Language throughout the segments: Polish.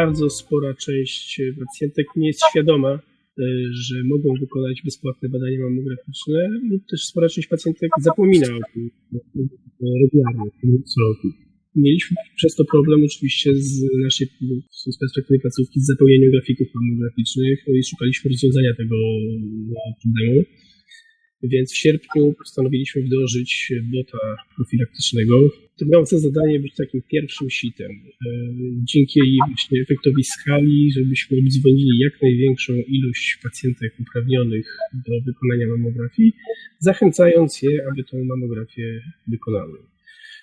bardzo spora część pacjentek nie jest świadoma, e, że mogą wykonać bezpłatne badania mammograficzne lub też spora część pacjentek zapomina o tym e, regularnie, co. Mieliśmy przez to problem oczywiście z naszej z perspektywy placówki z zapełnieniem grafików mammograficznych no i szukaliśmy rozwiązania tego e, problemu. Więc w sierpniu postanowiliśmy wdrożyć bota profilaktycznego, który miał za zadanie być takim pierwszym sitem. E, Dzięki właśnie efektowi skali, żebyśmy obdzwonili jak największą ilość pacjentek uprawnionych do wykonania mammografii, zachęcając je, aby tą mammografię wykonały.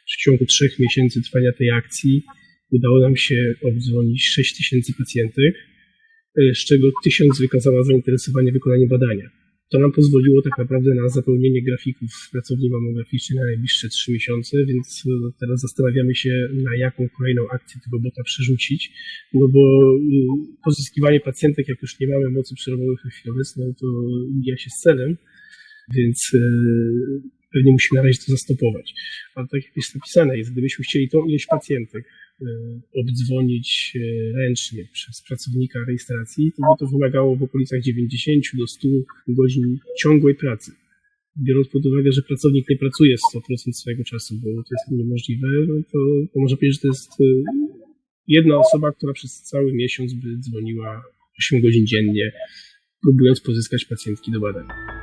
W ciągu trzech miesięcy trwania tej akcji udało nam się obdzwonić 6 tysięcy pacjentek, e, z czego tysiąc wykazała zainteresowanie wykonaniem badania. To nam pozwoliło tak naprawdę na zapełnienie grafików pracowni mammograficznej na najbliższe trzy miesiące, więc e, teraz zastanawiamy się, na jaką kolejną akcję tego bota przerzucić, no bo y, pozyskiwanie pacjentek, jak już nie mamy mocy przerobowych na chwilę obecną, to mija się z celem, więc e, pewnie musimy na razie to zastopować. Ale tak jak jest napisane, jest, gdybyśmy chcieli tą ilość pacjentek e, obdzwonić e, ręcznie przez pracownika rejestracji, to by to wymagało w okolicach 90 do 100 godzin ciągłej pracy. Biorąc pod uwagę, że pracownik nie pracuje 100% swojego czasu, bo to jest niemożliwe, no to, to można powiedzieć, że to jest e, jedna osoba, która przez cały miesiąc by dzwoniła 8 godzin dziennie, próbując pozyskać pacjentki do badań.